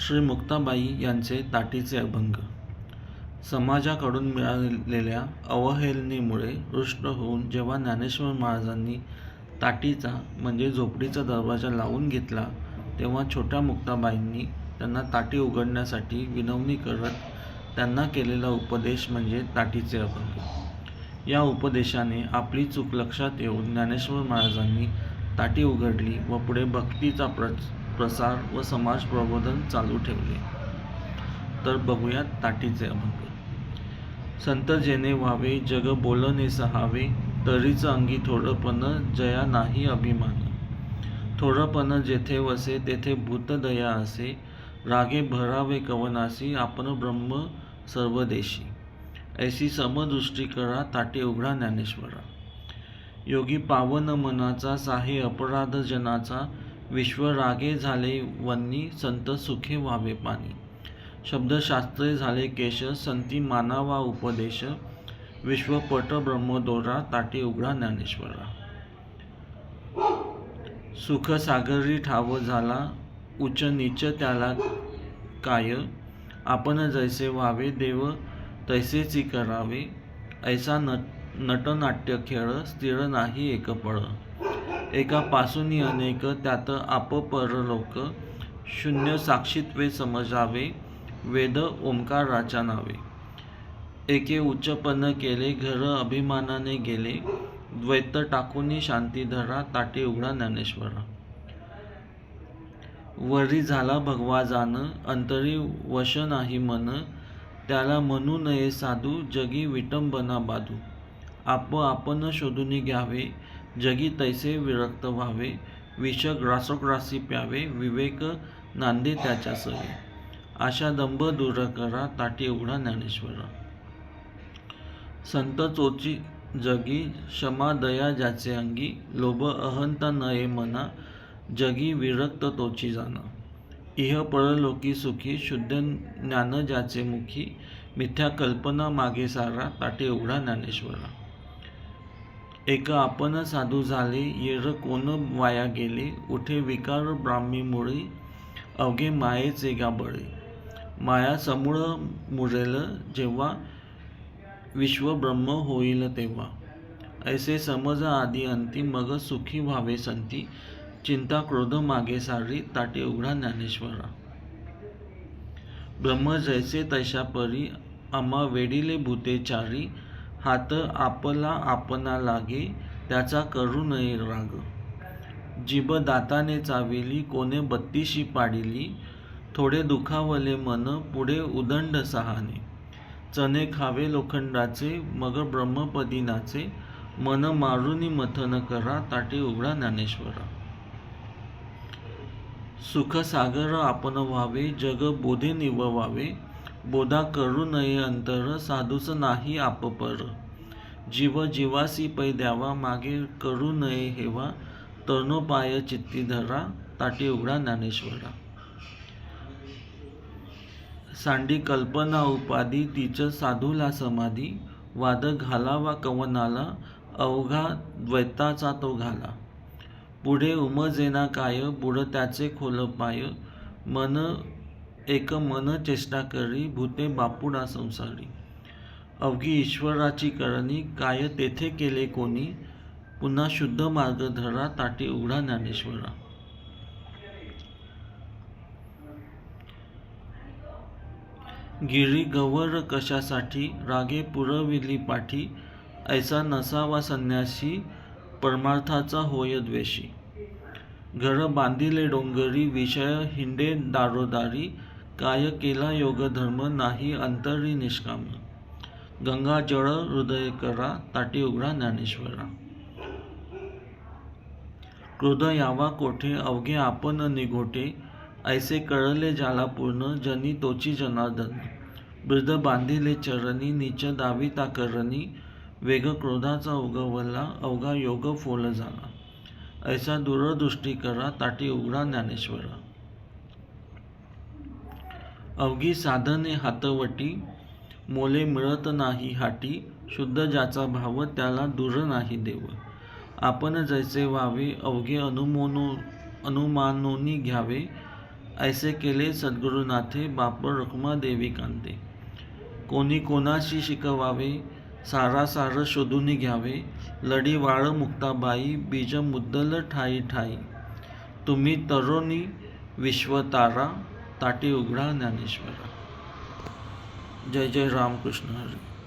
श्री मुक्ताबाई यांचे ताटीचे अभंग. समाजाकडून मिळालेल्या अवहेलनेमुळे रुष्ट होऊन जेव्हा ज्ञानेश्वर महाराजांनी ताटीचा म्हणजे झोपडीचा दरवाजा लावून घेतला तेव्हा छोट्या मुक्ताबाईंनी त्यांना ताटी उघडण्यासाठी विनवणी करत त्यांना केलेला उपदेश म्हणजे ताटीचे अभंग. या उपदेशाने आपली चूक लक्षात येऊन ज्ञानेश्वर महाराजांनी ताटी उघडली व पुढे भक्तीचा प्रच प्रसार व समाज प्रबोधन चालू ठेवले. तर बघूयात ताटीचे अभंग. संत जेने व्हावे जग बोलणे सहावे तरीच अंगी थोडंपण जया नाही अभिमान. थोडंपण जेथे वसे तेथे भूतदया असे रागे भरावे कवनासी आपण ब्रह्म सर्वदेशी. ऐसी समदृष्टी करा ताटे उघडा ज्ञानेश्वरा. योगी पावन मनाचा साहे अपराध जनाचा विश्व रागे झाले वन्नी संत सुखे व्हावे पाणी. शब्दशास्त्रे झाले केश संती मानावा उपदेश विश्वपट ब्रह्मदोरा ताटे उघडा ज्ञानेश्वरा. सुख सागरी ठाव झाला उच्च नीच त्याला काय आपण जैसे व्हावे देव तैसेची करावे ऐसा नट नटनाट्य खेळ स्थिर नाही एक पळ एकापासून अनेक त्यात आप परलोक शून्य साक्षीत्वे समजावे वेद ओंकाराच्या नावे. एके उच्चपन्न केले घर अभिमानाने गेले द्वैत टाकूनी शांती धरा ताटे उघडा ज्ञानेश्वरा. वरी झाला भगवा जाण अंतरी वश नाही मन त्याला म्हणू नये साधू जगी विटंबना बाधू. आप आपण शोधून घ्यावे जगी तैसे विरक्त व्हावे विष ग्रासोग्रासी प्यावे विवेक नांदे त्याच्या सवे. आशा दंभ दूर करा ताटी उघडा ज्ञानेश्वरा. संत चोची जगी क्षमा दया ज्याचे अंगी लोभ अहंता नये मना जगी विरक्त तोची जाना. इह परलोकी सुखी शुद्ध ज्ञान ज्याचे मुखी मिथ्या कल्पना मागे सारा ताटे उघडा ज्ञानेश्वरा. एक आपण साधू झाले येर कोण वाया गेले उठे विकार ब्राह्मीमुळे अवघे मायेचे गाबळे माया समूळ मुरेल जेव्हा विश्व ब्रह्म होईल तेव्हा. ऐसे समज आधी अंती मग सुखी व्हावे संती. चिंता क्रोध मागे सारी ताटे उघडा ज्ञानेश्वरा. ब्रह्म जैसे तैशा परी आम्हा वेडिले भूते चारी. हात आपला आपणा लागे त्याचा करू नये राग. जीभ दाताने चाविली कोणे बत्तीशी पाडिली थोडे दुखावले मन पुढे उदंड सहाने. चणे खावे लोखंडाचे मग ब्रह्मपदी नाचे मन मारुनी मथन करा ताटे उघडा ज्ञानेश्वरा. सुखसागर आपण व्हावे जग बोधे निववावे बोधा करू नये अंतर साधूच नाही आपपर. जीव जीवासी पै द्यावा मागे करू नये हेवा. तरणोपाय चित्ती धरा ताटी उघडा ज्ञानेश्वरा. सांडी कल्पना उपाधी तिच साधूला समाधी. वाद घालावा कवनाला अवघा द्वैताचा तो घाला. पुढे उमजेना काय बुड त्याचे खोल पाय मन एक मन चेष्टा करी भूते बापुडा संसारी. अवघी ईश्वराची करणी काय तेथे केले कोणी? पुन्हा शुद्ध मार्ग धरा ताटी उघडा ज्ञानेश्वरा. गिरी गवर कशासाठी? रागे पुरविली पाठी. ऐसा नसावा संन्यासी परमार्थाचा होय द्वेषी. घर बांधिले डोंगरी विषय हिंडे दारोदारी. काय केला योग धर्म नाही अंतरी निष्काम. गंगा जळ हृदय करा ताटी उघडा ज्ञानेश्वरा. क्रोध यावा कोठे अवघे आपण निघोटे ऐसे कळले ज्याला पूर्ण जनी तोची जनार्दन. वृद्ध बांधिले चरणी नीच दाविता करणी वेग क्रोधाचा उगवला अवघा योग फोल झाला. ऐसा दूरदृष्टी करा ताटी उघडा ज्ञानेश्वरा. अवघी साधने हातवटी मोले मिळत नाही हाटी शुद्ध ज्याचा भाव त्याला दूर नाही देव. आपण जैसे व्हावे अवघे अनुमोनो अनुमानोनी घ्यावे ऐसे केले सद्गुरुनाथे बाप रखुमादेवी कांते. कोणी कोणाशी शिकवावे सारा सार शोधून घ्यावे लढी वाळ मुक्ताबाई बीज मुद्दल ठाई ठाई. तुम्ही तरुणी विश्वतारा ताटी उघडा ज्ञानेश्वरा. जय जय रामकृष्ण हरी.